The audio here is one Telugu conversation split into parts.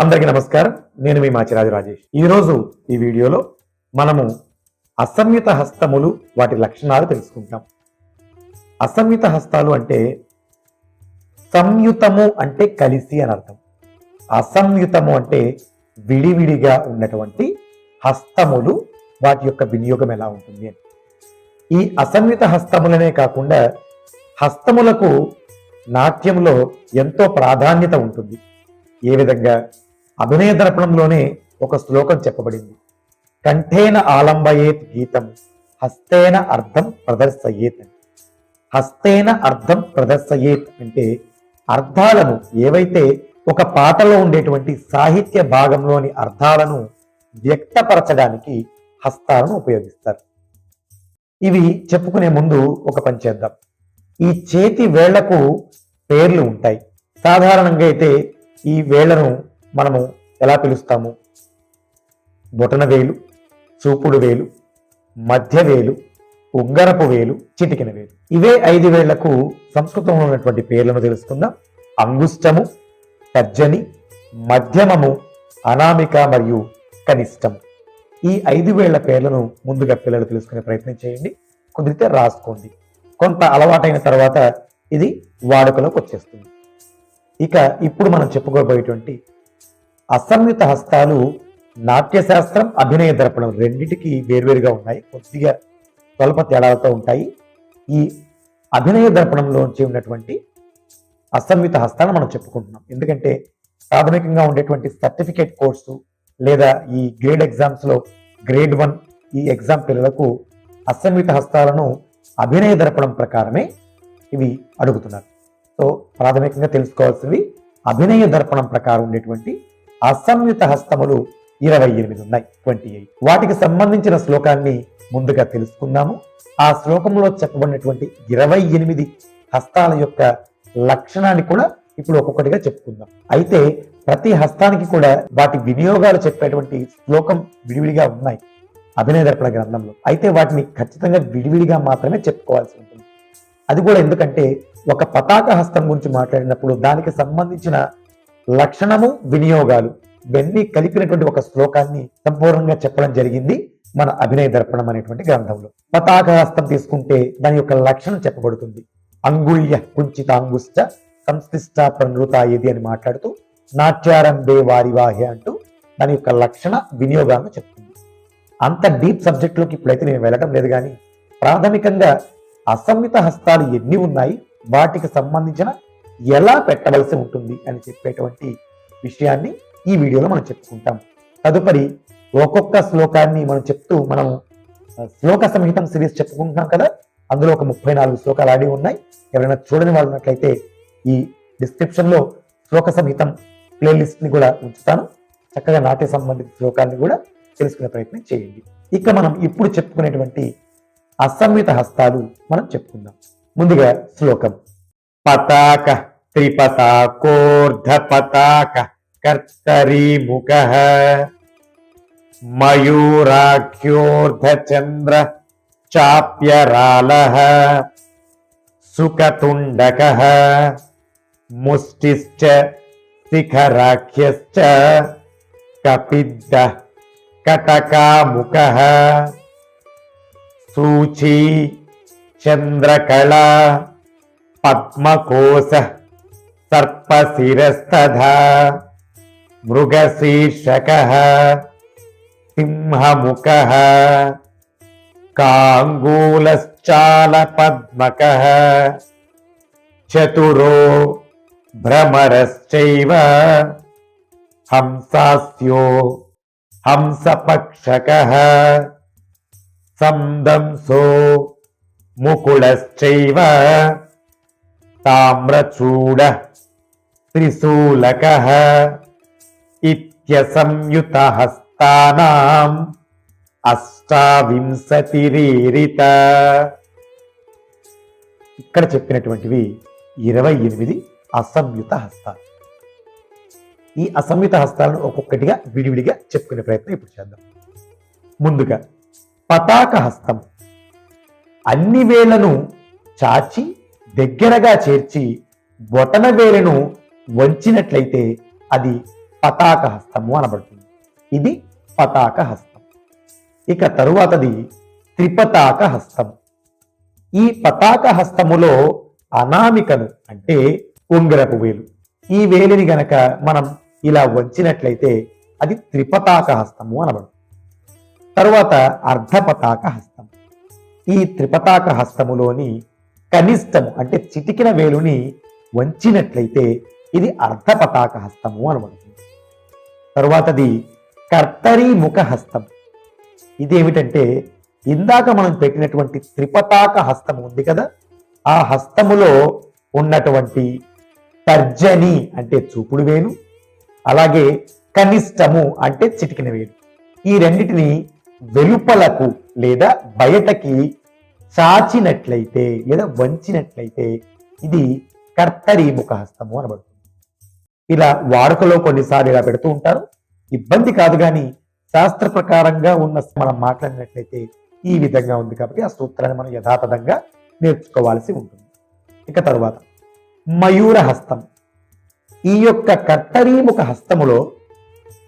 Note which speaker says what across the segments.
Speaker 1: అందరికీ నమస్కారం. నేను మీ మాచిరాజు రాజేష్. ఈరోజు ఈ వీడియోలో మనము అసంయుత హస్తములు వాటి లక్షణాలు తెలుసుకుంటాం. అసంయుత హస్తాలు అంటే సంయుతము అంటే కలిసి అని అర్థం. అసంయుతము అంటే విడివిడిగా ఉన్నటువంటి హస్తములు వాటి యొక్క వినియోగం ఎలా ఉంటుంది అని. ఈ అసంయుత హస్తములనే కాకుండా హస్తములకు నాట్యంలో ఎంతో ప్రాధాన్యత ఉంటుంది. ఏ విధంగా? అభినయ దర్పణంలోనే ఒక శ్లోకం చెప్పబడింది. కంఠేన ఆలంబయేత్ గీతం హస్తేన అర్థం ప్రదర్శయేత్ హస్తేన అర్థం ప్రదర్శయేత్ అంటే అర్థాలను ఏవైతే ఒక పాటలో ఉండేటువంటి సాహిత్య భాగంలోని అర్థాలను వ్యక్తపరచడానికి హస్తాలను ఉపయోగిస్తారు. ఇవి చెప్పుకునే ముందు ఒక పని చేద్దాం. ఈ చేతి వేళ్ళకు పేర్లు ఉంటాయి. సాధారణంగా అయితే ఈ వేళ్ళను మనము ఎలా పిలుస్తాము? బొటన వేలు చూపుడు వేలు మధ్య వేలు ఉంగరపు వేలు చిటికిన వేలు. ఇవే ఐదు వేళ్ళకు సంస్కృతంలో ఉన్నటువంటి పేర్లను తెలుసుకుందాం. అంగుష్టము తర్జని మధ్యమము అనామిక మరియు కనిష్టం ఈ ఐదు వేళ్ళ పేర్లను ముందుగా పిల్లలు తెలుసుకునే ప్రయత్నం చేయండి. కుదిరితే రాసుకోండి. కొంత అలవాటైన తర్వాత ఇది వాడుకలోకి వచ్చేస్తుంది. ఇక ఇప్పుడు మనం చెప్పుకోబోయేటువంటి అసంయుత హస్తాలు నాట్యశాస్త్రం అభినయ దర్పణం రెండింటికి వేర్వేరుగా ఉన్నాయి. కొద్దిగా స్వల్ప తేడాలతో ఉంటాయి. ఈ అభినయ దర్పణంలోంచి ఉన్నటువంటి అసంయుత హస్తాలను మనం చెప్పుకుంటున్నాం. ఎందుకంటే ప్రాథమికంగా ఉండేటువంటి సర్టిఫికేట్ కోర్సు లేదా ఈ గ్రేడ్ ఎగ్జామ్స్లో గ్రేడ్ వన్ ఈ ఎగ్జామ్ పిల్లలకు అసంయుత హస్తాలను అభినయ దర్పణం ప్రకారమే ఇవి అడుగుతున్నారు. సో ప్రాథమికంగా తెలుసుకోవాల్సినవి అభినయ దర్పణం ప్రకారం ఉండేటువంటి అసంయుత హస్తములు ఇరవై ఎనిమిది ఉన్నాయి. Twenty eight. వాటికి సంబంధించిన శ్లోకాన్ని ముందుగా తెలుసుకుందాము. ఆ శ్లోకంలో చెప్పబడినటువంటి ఇరవై ఎనిమిది హస్తాల యొక్క లక్షణాన్ని కూడా ఇప్పుడు ఒక్కొక్కటిగా చెప్పుకుందాం. అయితే ప్రతి హస్తానికి కూడా వాటి వినియోగాలు చెప్పేటువంటి శ్లోకం విడివిడిగా ఉన్నాయి. అభినయ దర్పణ గ్రంథంలో. అయితే వాటిని ఖచ్చితంగా విడివిడిగా మాత్రమే చెప్పుకోవాల్సి ఉంటుంది. అది కూడా ఎందుకంటే ఒక పతాక హస్తం గురించి మాట్లాడినప్పుడు దానికి సంబంధించిన లక్షణము వినియోగాలు ఇవన్నీ కలిపినటువంటి ఒక శ్లోకాన్ని సంపూర్ణంగా చెప్పడం జరిగింది మన అభినయ దర్పణం అనేటువంటి గ్రంథంలో. పతాక హస్తం తీసుకుంటే దాని యొక్క లక్షణం చెప్పబడుతుంది. అంగుళ్య కుంచితాంగుశ్చ సంశ్లిష్ట ప్రనృత ఏది అని మాట్లాడుతూ నాట్యారంభే వారివాహే అంటూ దాని యొక్క లక్షణ వినియోగాలను చెప్తుంది. అంత డీప్ సబ్జెక్ట్లోకి ఇప్పుడైతే నేను వెళ్ళడం లేదు కానీ ప్రాథమికంగా అసంమిత హస్తాలు ఎన్ని ఉన్నాయి వాటికి సంబంధించిన ఎలా పెట్టవలసి ఉంటుంది అని చెప్పేటువంటి విషయాన్ని ఈ వీడియోలో మనం చెప్పుకుంటాం. తదుపరి ఒక్కొక్క శ్లోకాన్ని మనం చెప్తూ మనం శ్లోక సంహితం సిరీస్ చెప్పుకుంటున్నాం కదా? అందులో ఒక ముప్పై నాలుగు శ్లోకాలు ఆడి ఉన్నాయి. ఎవరైనా చూడని వాళ్ళు ఉన్నట్లయితే ఈ డిస్క్రిప్షన్లో శ్లోక సంహితం ప్లేలిస్ట్ని కూడా ఉంచుతాను. చక్కగా నాట్య సంబంధిత శ్లోకాన్ని కూడా తెలుసుకునే ప్రయత్నం చేయండి. ఇక మనం ఇప్పుడు చెప్పుకునేటువంటి అసంహిత హస్తాలు మనం చెప్పుకుందాం. ముందుగా శ్లోకం. పతాక. త్రిపతాకోర్ధ పతాక కర్తరీ ముఖ మయూరాఖ్యోర్ధ చంద్ర చాప్యరాల సుఖతుండక ముష్టిశ్చ శిఖరాఖ్యశ్చ కపిద్ద కటకాముఖ సూచీ చంద్రకళ పద్మకోశ సర్పశిరస్తథా మృగశీర్షక సింహముఖ కాంగూలశ్చాల పద్మక చతురో భ్రమరశ్చైవ హంసాస్యో త్రిశూలక ఇత్యసంయుత హస్తానాం అష్టావింశతిరీరిత. ఇక్కడ చెప్పినటువంటివి ఇరవై ఎనిమిది అసంయుత హస్తాలు. ఈ అసంయుత హస్తాలను ఒక్కొక్కటిగా విడివిడిగా చెప్పుకునే ప్రయత్నం ఇప్పుడు చేద్దాం. ముందుగా పతాక హస్తం అన్ని వేళ్ళను చాచి దగ్గరగా చేర్చి బొటన వేలను వంచినట్లయితే అది పతాక హస్తము అనబడుతుంది. ఇది పతాక హస్తం. ఇక తరువాతది త్రిపతాక హస్తం. ఈ పతాక హస్తములో అనామికను అంటే ఉంగరపు వేలు. ఈ వేలిని గనక మనం ఇలా వంచినట్లయితే అది త్రిపతాక హస్తము అనబడుతుంది. తరువాత అర్ధపతాక హస్తం. ఈ త్రిపతాక హస్తములోని కనిష్టము అంటే చిటికిన వేలుని వంచినట్లయితే ఇది అర్ధపతాక హస్తము అనబడుతుంది. తరువాతది కర్తరీ ముఖ హస్తం ఇదేమిటంటే ఇందాక మనం పెట్టినటువంటి త్రిపతాక హస్తం ఉంది కదా ఆ హస్తములో ఉన్నటువంటి తర్జని అంటే చూపుడు వేలు అలాగే కనిష్టము అంటే చిటికిన వేలు. ఈ రెండిటిని వెలుపలకు లేదా బయటకి చాచినట్లయితే లేదా వంచినట్లయితే ఇది కర్తరీ ముఖ హస్తము అనబడుతుంది. ఇలా వాడుకలో కొన్నిసార్లు ఇలా పెడుతూ ఉంటారు. ఇబ్బంది కాదు కానీ శాస్త్ర ప్రకారంగా ఉన్న మనం మాట్లాడినట్లయితే ఈ విధంగా ఉంది కాబట్టి ఆ సూత్రాన్ని మనం యథాతథంగా నేర్చుకోవాల్సి ఉంటుంది. ఇక తరువాత మయూర హస్తం. ఈ యొక్క కట్టరీముఖ హస్తములో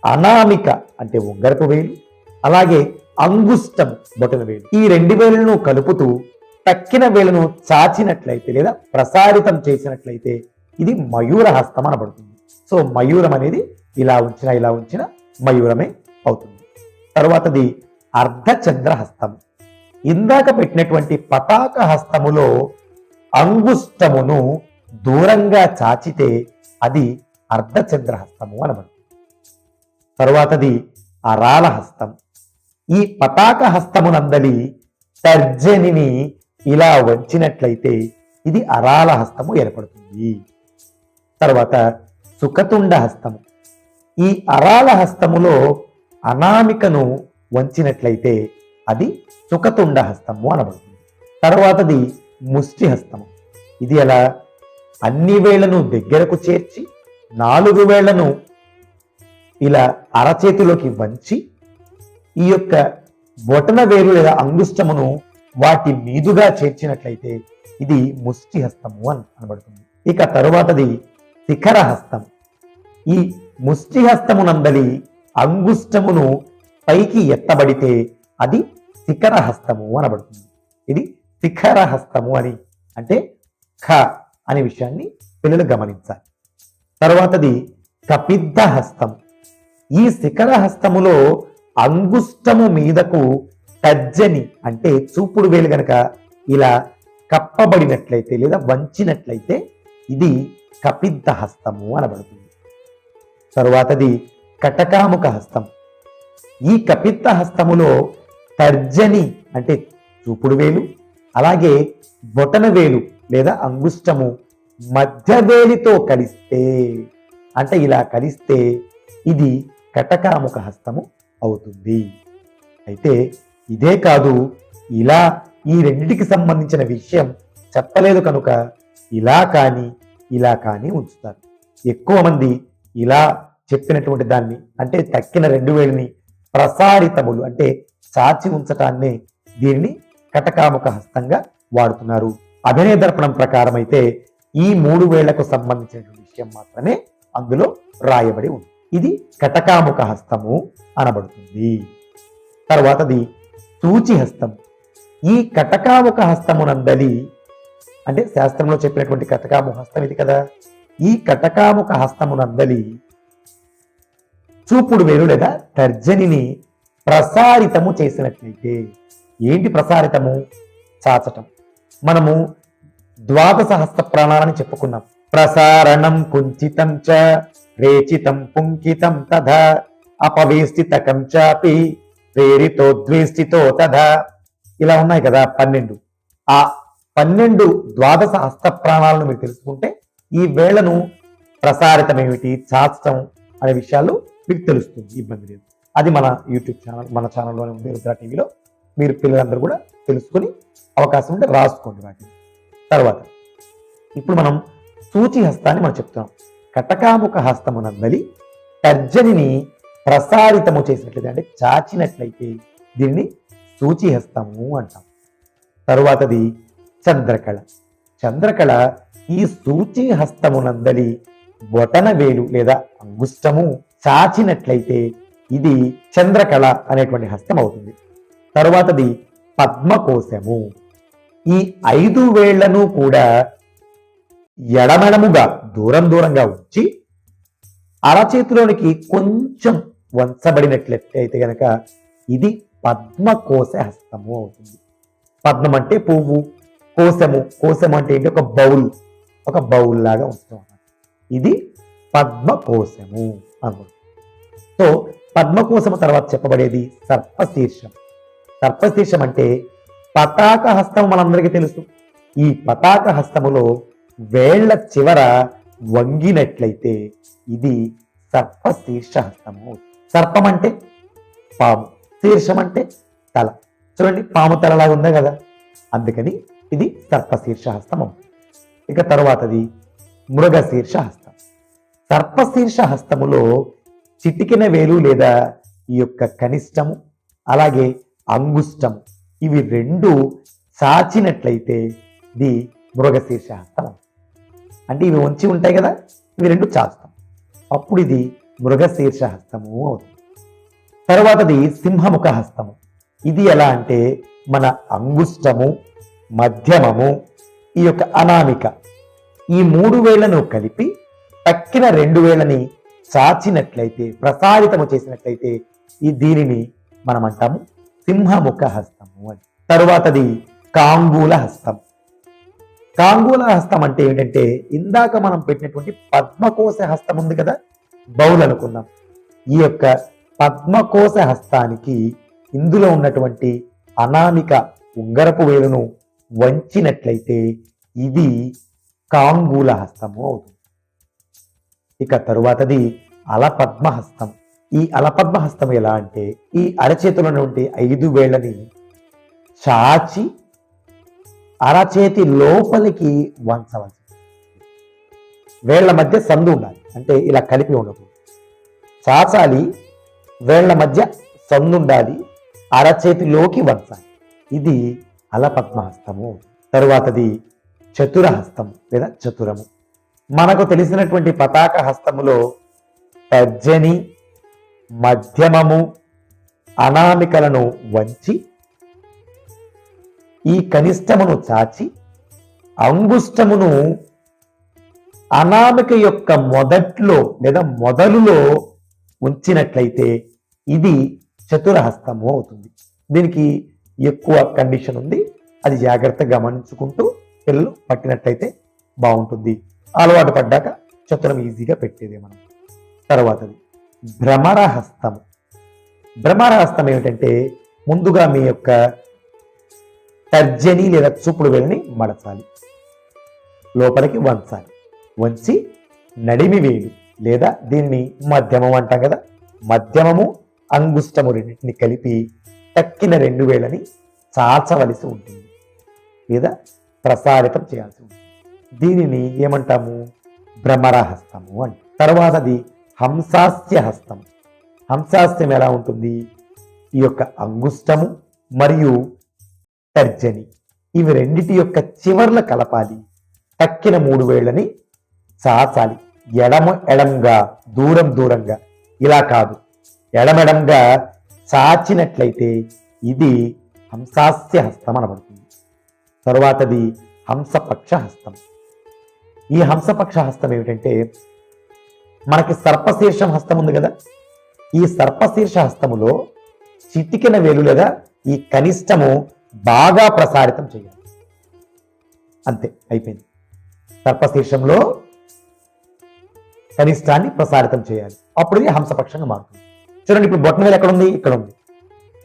Speaker 1: అనామిక అంటే ఉంగరపు వేలు అలాగే అంగుష్టం బొటన వేలు. ఈ రెండు వేలను కలుపుతూ తక్కిన వేలను చాచినట్లయితే లేదా ప్రసారితం చేసినట్లయితే ఇది మయూర హస్తం అనబడుతుంది. సో మయూరం అనేది ఇలా ఉంచిన ఇలా ఉంచిన మయూరమే అవుతుంది. తరువాతది అర్ధచంద్ర హస్తం ఇందాక పెట్టినటువంటి పతాక హస్తములో అంగుష్టమును దూరంగా చాచితే అది అర్ధచంద్ర హస్తము అనబడుతుంది. తరువాతది అరాల హస్తం ఈ పతాక హస్తమునందలి తర్జనిని ఇలా వంచినట్లయితే ఇది అరాల హస్తము ఏర్పడుతుంది. తర్వాత సుఖతుండ హస్తము. ఈ అరాల హస్తములో అనామికను వంచినట్లయితే అది సుఖతుండ హస్తము అనబడుతుంది. తర్వాతది ముష్టి హస్తము. ఇది ఎలా? అన్ని వేళ్ళను దగ్గరకు చేర్చి నాలుగు వేళ్ళను ఇలా అరచేతిలోకి వంచి ఈ యొక్క బొటన వేరు లేదా అంగుష్టమును వాటి మీదుగా చేర్చినట్లయితే ఇది ముష్టి హస్తము అని అనబడుతుంది. ఇక తరువాతది శిఖర హస్తం ఈ ముష్టిహస్తమునందలి అంగుష్టమును పైకి ఎత్తబడితే అది శిఖర హస్తము అనబడుతుంది. ఇది శిఖర హస్తము అని. అంటే ఖ అనే విషయాన్ని పిల్లలు గమనించాలి. తర్వాతది కపిద్ద హస్తం ఈ శిఖర హస్తములో అంగుష్టము మీదకు తజ్జని అంటే చూపుడు వేలు గనక ఇలా కప్పబడినట్లయితే లేదా వంచినట్లయితే ఇది కపిద్ద హస్తము అనబడుతుంది. తరువాతది కటకాముఖ హస్తం. ఈ కపిత్త హస్తములో తర్జని అంటే చూపుడు వేలు అలాగే బొటన వేలు లేదా అంగుష్టము మధ్య వేలితో కలిస్తే అంటే ఇలా కలిస్తే ఇది కటకాముఖ హస్తము అవుతుంది. అయితే ఇదే కాదు ఇలా ఈ రెండిటికి సంబంధించిన విషయం చెప్పలేదు కనుక ఇలా కానీ ఇలా కానీ ఉంచుతారు. ఎక్కువ మంది ఇలా చెప్పినటువంటి దాన్ని అంటే తక్కిన రెండు వేలిని ప్రసారితములు అంటే సాచి ఉంచటాన్నే దీనిని కటకాముఖ హస్తంగా వాడుతున్నారు. అభినయ దర్పణం ప్రకారం అయితే ఈ మూడు వేళ్ళకు సంబంధించినటువంటి విషయం మాత్రమే అందులో రాయబడి ఉంది. ఇది కటకాముఖ హస్తము అనబడుతుంది. తర్వాతది సూచి హస్తం. ఈ కటకాముఖ హస్తమునందలి అంటే శాస్త్రంలో చెప్పినటువంటి కటకాముఖ హస్తం ఇది కదా? ఈ కటకాముఖ హస్తమునందలి చూపుడు వేలు లేదా తర్జనిని ప్రసారితము చేసినట్లయితే ఏంటి ప్రసారితము? చాచటం. మనము ద్వాదశ హస్త ప్రాణాలని చెప్పుకున్నాం. ప్రసారణం కుంచితం చ రేచితం పుంకితం తథా అపవేష్టితకం చాపి ప్రేరితో ద్వేష్టితో తథా. ఇలా ఉన్నాయి కదా పన్నెండు. ఆ పన్నెండు ద్వాదశ హస్త ప్రాణాలను మీరు తెలుసుకుంటే ఈ వేళ్ళను ప్రసారితం ఏమిటి చాచటం అనే విషయాలు మీకు తెలుస్తుంది. ఇబ్బంది లేదు. అది మన యూట్యూబ్ ఛానల్ మన ఛానల్లోనే ఉంది రుద్ర టీవీలో. మీరు పిల్లలందరూ కూడా తెలుసుకొని అవకాశం ఉంటే రాసుకోండి వాటిని. తర్వాత ఇప్పుడు మనం సూచి హస్తాన్ని మనం చెప్తున్నాం. కటకాముఖ హస్తమునందలి తర్జనిని ప్రసారితము చేసినట్లయితే అంటే చాచినట్లయితే దీన్ని సూచి హస్తము అంటాం. తరువాతది చంద్రకళ. చంద్రకళ ఈ సూచి హస్తమునందలి బొటన వేలు లేదా అంగుష్టము చాచినట్లయితే ఇది చంద్రకళ అనేటువంటి హస్తం అవుతుంది తరువాతది పద్మకోశము. ఈ ఐదు వేళ్ళను కూడా ఎడమెడముగా దూరం దూరంగా ఉంచి అరచేతిలోనికి కొంచెం వంచబడినట్లయితే గనక ఇది పద్మకోశ హస్తము అవుతుంది. పద్మం అంటే పువ్వు కోశము కోశం అంటే ఏంటి? ఒక బౌల్. ఒక బౌల్ లాగా ఉంచుతాం ఇది పద్మకోశము అనుకుంటుంది సో పద్మకోశము తర్వాత చెప్పబడేది సర్పశీర్షం. సర్పశీర్షం అంటే పతాక హస్తం మనందరికీ తెలుసు. ఈ పతాక హస్తములో వేళ్ళ చివర వంగినట్లయితే ఇది సర్పశీర్ష హస్తము. సర్పం అంటే పాము. శీర్షం అంటే తల. చూడండి పాము తలలాగా ఉందా కదా? అందుకని ఇది సర్పశీర్ష హస్తము. ఇక తరువాతది మృగశీర్ష హస్తం సర్పశీర్ష హస్తములో చిటికిన వేలు లేదా ఈ యొక్క కనిష్టము అలాగే అంగుష్టం ఇవి రెండు చాచినట్లయితే ఇది మృగశీర్ష హస్తం అంటే ఇవి ఉంచి ఉంటాయి కదా ఇవి రెండు చాస్తాం. అప్పుడు ఇది మృగశీర్ష హస్తము అవుతుంది. తర్వాతది సింహముఖ హస్తము ఇది ఎలా అంటే మన అంగుష్టము మధ్యమము ఈ యొక్క అనామిక. ఈ మూడు వేళ్ళను కలిపి తక్కిన రెండు వేళ్ళని చాచినట్లయితే ప్రసారితము చేసినట్లయితే ఈ దీనిని మనం అంటాము సింహముఖ హస్తము అని. తరువాతది కాంగూల హస్తం. కాంగూల హస్తం అంటే ఏంటంటే ఇందాక మనం పెట్టినటువంటి పద్మకోశ హస్తం ఉంది కదా బౌల్ అనుకున్నాం ఈ యొక్క పద్మకోశ హస్తానికి ఇందులో ఉన్నటువంటి అనామిక ఉంగరపు వేలును వంచినట్లయితే ఇది కాంగూల హస్తము అవుతుంది. ఇక తరువాతది అలపద్మ హస్తం. ఈ అలపద్మ హస్తం ఎలా అంటే ఈ అరచేతిలో నుండి ఐదు వేళ్ళని చాచి అరచేతి లోపలికి వంచవలసి వేళ్ళ మధ్య సందు ఉండాలి. అంటే ఇలా కలిపి ఉండకూడదు. చాచాలి వేళ్ళ మధ్య సందు ఉండాలి అరచేతిలోకి వంచాలి. ఇది అలపద్మహస్తము తరువాతది చతురహస్తం లేదా చతురము. మనకు తెలిసినటువంటి పతాక హస్తములో తర్జని మధ్యమము అనామికలను వంచి ఈ కనిష్టమును చాచి అంగుష్టమును అనామిక యొక్క మొదట్లో లేదా మొదలులో ఉంచినట్లయితే ఇది చతురహస్తము అవుతుంది. దీనికి ఎక్కువ కండిషన్ ఉంది. అది జాగ్రత్తగా గమనించుకుంటూ పిల్లలు పట్టినట్లయితే బాగుంటుంది. అలవాటు పడ్డాక చతురం ఈజీగా పెట్టేదే మనం. తర్వాతది భ్రమరహస్తం భ్రమరహస్తం ఏమిటంటే ముందుగా మీ యొక్క తర్జని లేదా చూపుడు వేలిని మడచాలి. లోపలికి వంచాలి. వంచి నడిమి వేలు లేదా దీన్ని మధ్యమం అంటాం కదా? మధ్యమము అంగుష్టము రెండింటిని కలిపి తక్కిన రెండు వేలని చాచవలసి ఉంటుంది. లేదా ప్రసారితం చేయాల్సి ఉంటుంది. దీనిని ఏమంటాము? భ్రమరహస్తము అంట. తర్వాతది హంసాస్య హస్తం హంసాస్యం ఎలా ఉంటుంది? ఈ యొక్క అంగుష్టము మరియు తర్జని. ఇవి రెండిటి యొక్క చివర్ల కలపాలి. తక్కిన మూడు వేళ్ళని చాచాలి. ఎడమ ఎడంగా దూరం దూరంగా. ఇలా కాదు. ఎడమెడంగా చాచినట్లయితే ఇది హంసాస్య హస్తం అనబడుతుంది. తరువాతది హంసపక్ష హస్తం ఈ హంసపక్ష హస్తం ఏమిటంటే మనకి సర్పశీర్షం హస్తం ఉంది కదా? ఈ సర్పశీర్ష హస్తములో చిటికిన వేలు లేదా ఈ కనిష్టము బాగా ప్రసారితం చేయాలి. అంతే అయిపోయింది. సర్పశీర్షంలో కనిష్టాన్ని ప్రసారితం చేయాలి. అప్పుడు ఇది హంసపక్షంగా మారుతుంది. చూడండి ఇప్పుడు బొట్టనవేలు ఎక్కడ ఉంది ఇక్కడ ఉంది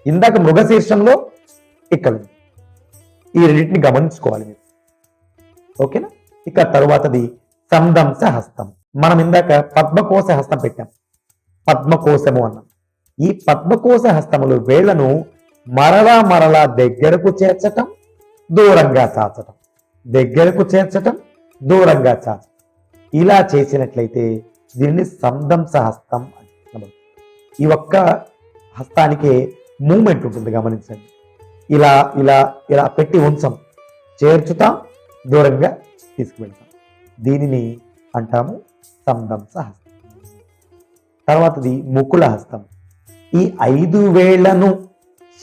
Speaker 1: ఇందాక మృగశీర్షంలో ఇక్కడ ఉంది ఈ రెండింటిని గమనించుకోవాలి మీరు. ఓకేనా? ఇక తరువాతది సందంశ హస్తం మనం ఇందాక పద్మకోశ హస్తం పెట్టాం. పద్మకోశము అన్నాం. ఈ పద్మకోశ హస్తములు వేళ్ళను మరలా మరలా దగ్గరకు చేర్చటం దూరంగా చాచటం. దగ్గరకు చేర్చటం దూరంగా చాచటం. ఇలా చేసినట్లయితే దీన్ని సందంశ హస్తం ఈ ఒక్క హస్తానికి మూమెంట్ ఉంటుంది గమనించండి. ఇలా ఇలా ఇలా పెట్టి ఉంచం. చేర్చుతాం దూరంగా తీసుకువెళ్తాం. దీనిని అంటాము సందంస హస్తం. తర్వాతది ముకుల హస్తం. ఈ ఐదు వేళ్ళను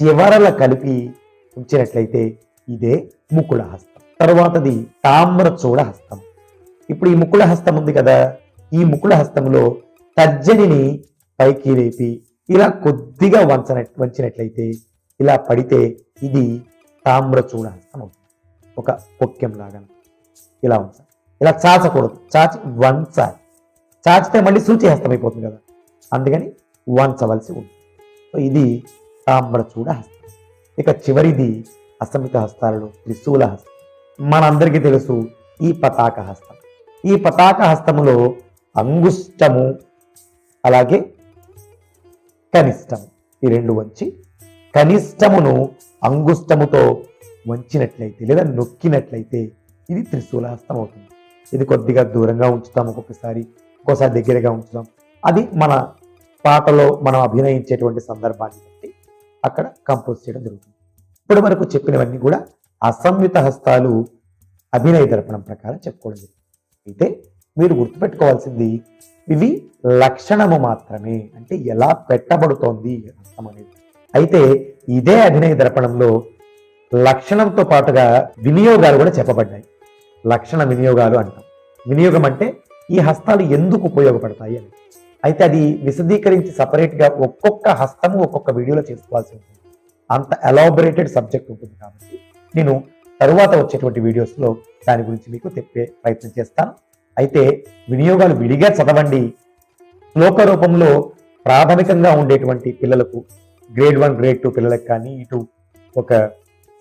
Speaker 1: చివరల కలిపి ఉంచినట్లయితే ఇదే ముకుల హస్తం. తర్వాతది తామ్రచూడ హస్తం. ఇప్పుడు ఈ ముకుల హస్తం ఉంది కదా ఈ ముకుల హస్తంలో తర్జనిని పైకి లేపి ఇలా కొద్దిగా వంచన వంచినట్లయితే ఇలా పడితే ఇది తామ్రచూడ హస్తం అవుతుంది ఒక పొక్యం లాగా ఇలా ఉంచాలి. ఇలా చాచకూడదు. చాచి వంచాలి. చాచితే మళ్ళీ సూచి హస్తం అయిపోతుంది కదా. అందుకని వంచవలసి ఉంటుంది సో ఇది తామ్రచూడ హస్తం. ఇక చివరిది అసమిత హస్తాలలో త్రిశూల హస్తం. మనందరికీ తెలుసు ఈ పతాక హస్తం. ఈ పతాక హస్తములో అంగుష్టము అలాగే కనిష్టం. ఈ రెండు వంచి కనిష్టమును అంగుష్టముతో వంచినట్లయితే లేదా నొక్కినట్లయితే ఇది త్రిశూలహస్తం అవుతుంది. ఇది కొద్దిగా దూరంగా ఉంచుతాం ఒక్కొక్కసారి ఒక్కోసారి దగ్గరగా ఉంచుతాం. అది మన పాటలో మనం అభినయించేటువంటి సందర్భాన్ని బట్టి అక్కడ కంపోజ్ చేయడం జరుగుతుంది. ఇప్పటి వరకు చెప్పినవన్నీ కూడా అసంయుత హస్తాలు అభినయ దర్పణం ప్రకారం చెప్పుకోవడం జరిగింది. అయితే మీరు గుర్తుపెట్టుకోవాల్సింది ఇవి లక్షణము మాత్రమే. అంటే ఎలా పెట్టబడుతోంది అర్థం అనేది. అయితే ఇదే అభినయ దర్పణంలో లక్షణంతో పాటుగా వినియోగాలు కూడా చెప్పబడ్డాయి. లక్షణ వినియోగాలు అంటాం. వినియోగం అంటే ఈ హస్తాలు ఎందుకు ఉపయోగపడతాయి అని. అయితే అది విశదీకరించి సపరేట్గా ఒక్కొక్క హస్తము ఒక్కొక్క వీడియోలో చేసుకోవాల్సి ఉంటుంది. అంత ఎలాబొరేటెడ్ సబ్జెక్ట్ ఉంటుంది కాబట్టి నేను తరువాత వచ్చేటువంటి వీడియోస్లో దాని గురించి మీకు చెప్పే ప్రయత్నం చేస్తాను. అయితే వినియోగాలు విడిగా చదవండి. శ్లోక రూపంలో ప్రాథమికంగా ఉండేటువంటి పిల్లలకు గ్రేడ్ వన్ గ్రేడ్ టూ పిల్లలకు కానీ ఇటు ఒక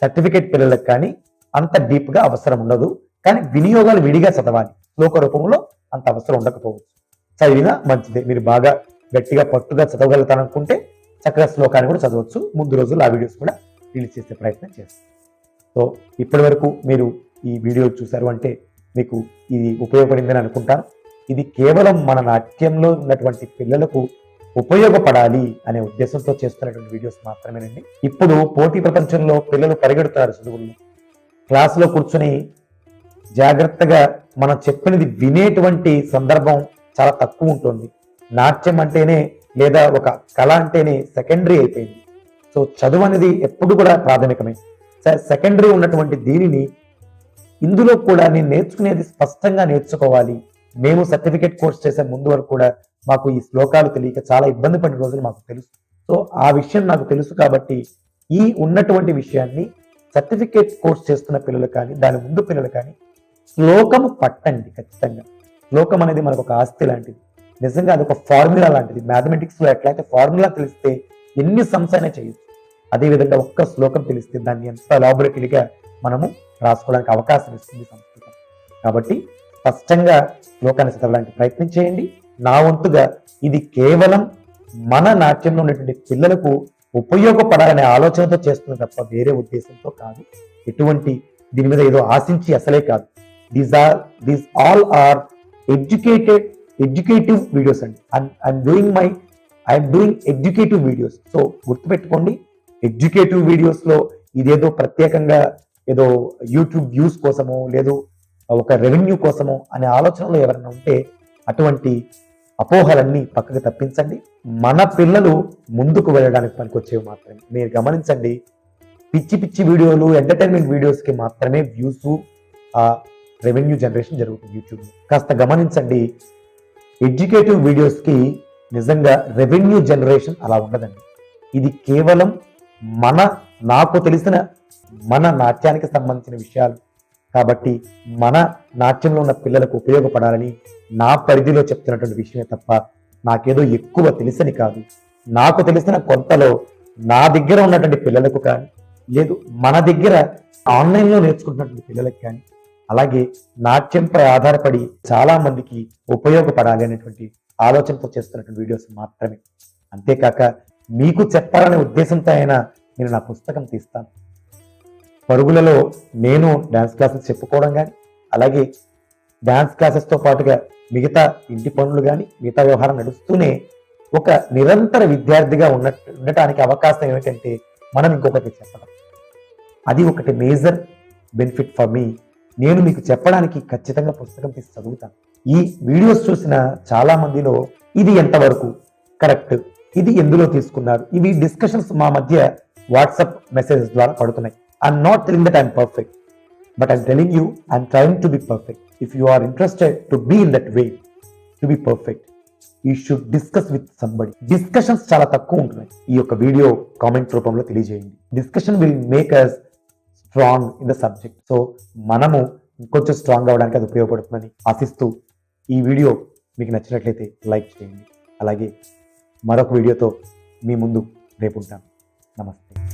Speaker 1: సర్టిఫికేట్ పిల్లలకు కానీ అంత డీప్గా అవసరం ఉండదు. కానీ వినియోగాలు విడిగా చదవాలి. శ్లోక రూపంలో అంత అవసరం ఉండకపోవచ్చు. చదివినా మంచిదే. మీరు బాగా గట్టిగా పట్టుగా చదవగలుగుతారనుకుంటే చక్కగా శ్లోకాన్ని కూడా చదవచ్చు. ముందు రోజులు ఆ వీడియోస్ కూడా రిలీజ్ చేసే ప్రయత్నం చేస్తాం. సో ఇప్పటి వరకు మీరు ఈ వీడియో చూశారు అంటే మీకు ఇది ఉపయోగపడిందని అనుకుంటాను. ఇది కేవలం మన నాట్యంలో ఉన్నటువంటి పిల్లలకు ఉపయోగపడాలి అనే ఉద్దేశంతో చేస్తున్నటువంటి వీడియోస్ మాత్రమేనండి. ఇప్పుడు పోటీ ప్రపంచంలో పిల్లలు పరిగెడుతున్నారు చదువుల్లో క్లాసులో కూర్చుని జాగ్రత్తగా మనం చెప్పినది వినేటువంటి సందర్భం చాలా తక్కువ ఉంటుంది. నాట్యం అంటేనే లేదా ఒక కళ అంటేనే సెకండరీ అయిపోయింది. సో చదువు అనేది ఎప్పుడు కూడా ప్రాథమికమే. సెకండరీ ఉన్నటువంటి దీనిని ఇందులో కూడా నేను నేర్చుకునేది స్పష్టంగా నేర్చుకోవాలి. మేము సర్టిఫికేట్ కోర్స్ చేసే ముందు వరకు కూడా మాకు ఈ శ్లోకాలు తెలియక చాలా ఇబ్బంది పడిన రోజులు మాకు తెలుసు. సో ఆ విషయం నాకు తెలుసు కాబట్టి ఈ ఉన్నటువంటి విషయాన్ని సర్టిఫికేట్ కోర్స్ చేస్తున్న పిల్లలు కానీ దాని ముందు పిల్లలు కానీ శ్లోకము పట్టండి ఖచ్చితంగా. శ్లోకం అనేది మనకు ఒక ఆస్తి లాంటిది. నిజంగా అది ఒక ఫార్ములా లాంటిది. మ్యాథమెటిక్స్లో ఎట్లయితే ఫార్ములా తెలిస్తే ఎన్ని సమ్స్ అయినా చేయొచ్చు? అదేవిధంగా ఒక్క శ్లోకం తెలిస్తే దాన్ని ఎంత లాబొరేటరీగా మనము రాసుకోవడానికి అవకాశం ఇస్తుంది సంస్కృతం. కాబట్టి స్పష్టంగా శ్లోకాన్ని చదవడానికి ప్రయత్నం చేయండి. నా వంతుగా ఇది కేవలం మన నాట్యంలో ఉన్నటువంటి పిల్లలకు ఉపయోగపడాలనే ఆలోచనతో చేస్తుంది తప్ప వేరే ఉద్దేశంతో కాదు. ఎటువంటి దీని మీద ఏదో ఆశించి అసలే కాదు. These are these all are educated educative videos అండి. I'm doing my I'm doing educative videos so గుర్తుపెట్టుకోండి ఎడ్యుకేటివ్ వీడియోస్లో ఇదేదో ప్రత్యేకంగా ఏదో యూట్యూబ్ వ్యూస్ కోసమో లేదు ఒక రెవెన్యూ కోసమో అనే ఆలోచనలో ఎవరైనా ఉంటే అటువంటి అపోహలన్నీ పక్కకు తప్పించండి. మన పిల్లలు ముందుకు వెళ్ళడానికి పనికొచ్చేవి మాత్రమే. మీరు గమనించండి పిచ్చి పిచ్చి వీడియోలు ఎంటర్టైన్మెంట్ వీడియోస్కి మాత్రమే వ్యూస్ ఆ రెవెన్యూ జనరేషన్ జరుగుతుంది యూట్యూబ్లో. కాస్త గమనించండి ఎడ్యుకేటివ్ వీడియోస్కి నిజంగా రెవెన్యూ జనరేషన్ అలా ఉండదండి. ఇది కేవలం మన నాకు తెలిసిన మన నాట్యానికి సంబంధించిన విషయాలు. కాబట్టి మన నాట్యంలో ఉన్న పిల్లలకు ఉపయోగపడాలని నా పరిధిలో చెప్తున్నటువంటి విషయమే తప్ప నాకేదో ఎక్కువ తెలిసని కాదు. నాకు తెలిసిన కొంతలో నా దగ్గర ఉన్నటువంటి పిల్లలకు కానీ లేదు మన దగ్గర ఆన్లైన్లో నేర్చుకుంటున్నటువంటి పిల్లలకు కానీ అలాగే నాట్యంపై ఆధారపడి చాలా మందికి ఉపయోగపడాలి అనేటువంటి ఆలోచనతో చేస్తున్నటువంటి వీడియోస్ మాత్రమే. అంతేకాక మీకు చెప్పాలనే ఉద్దేశంతో అయినా నేను నా పుస్తకం తీస్తాను. పరుగులలో నేను డ్యాన్స్ క్లాసెస్ చెప్పుకోవడం కానీ అలాగే డ్యాన్స్ క్లాసెస్తో పాటుగా మిగతా ఇంటి పనులు కానీ మిగతా వ్యవహారం నడుస్తూనే ఒక నిరంతర విద్యార్థిగా ఉన్న ఉండటానికి అవకాశం ఏమిటంటే మనం ఇంకొకటి చెప్పడం. అది ఒకటి మేజర్ బెనిఫిట్ ఫర్ మీ. నేను మీకు చెప్పడానికి ఖచ్చితంగా పుస్తకం తీసి చదువుతాను. ఈ వీడియోస్ చూసిన చాలా మందిలో ఇది ఎంతవరకు కరెక్ట్? ఇది ఎందులో తీసుకున్నారు? ఇవి డిస్కషన్స్ మా మధ్య వాట్సాప్ మెసేజెస్ ద్వారా పడుతున్నాయి. I'm not telling that I'm perfect but I'm telling you I'm trying to be perfect if you are interested to be in that way to be perfect you should discuss with somebody discussions చాలా తక్కువ ఉంటున్నాయి. ఈ యొక్క వీడియో కామెంట్ రూపంలో తెలియజేయండి. Discussion will make us strong in the subject so మనము ఇంకొంచెం స్ట్రాంగ్ అవ్వడానికి అది ఉపయోగపడుతుందని ఆశిస్తూ ఈ వీడియో మీకు నచ్చినట్లయితే లైక్ చేయండి. అలాగే మరొక వీడియోతో మీ ముందు రేపు ఉంటాను. నమస్తే.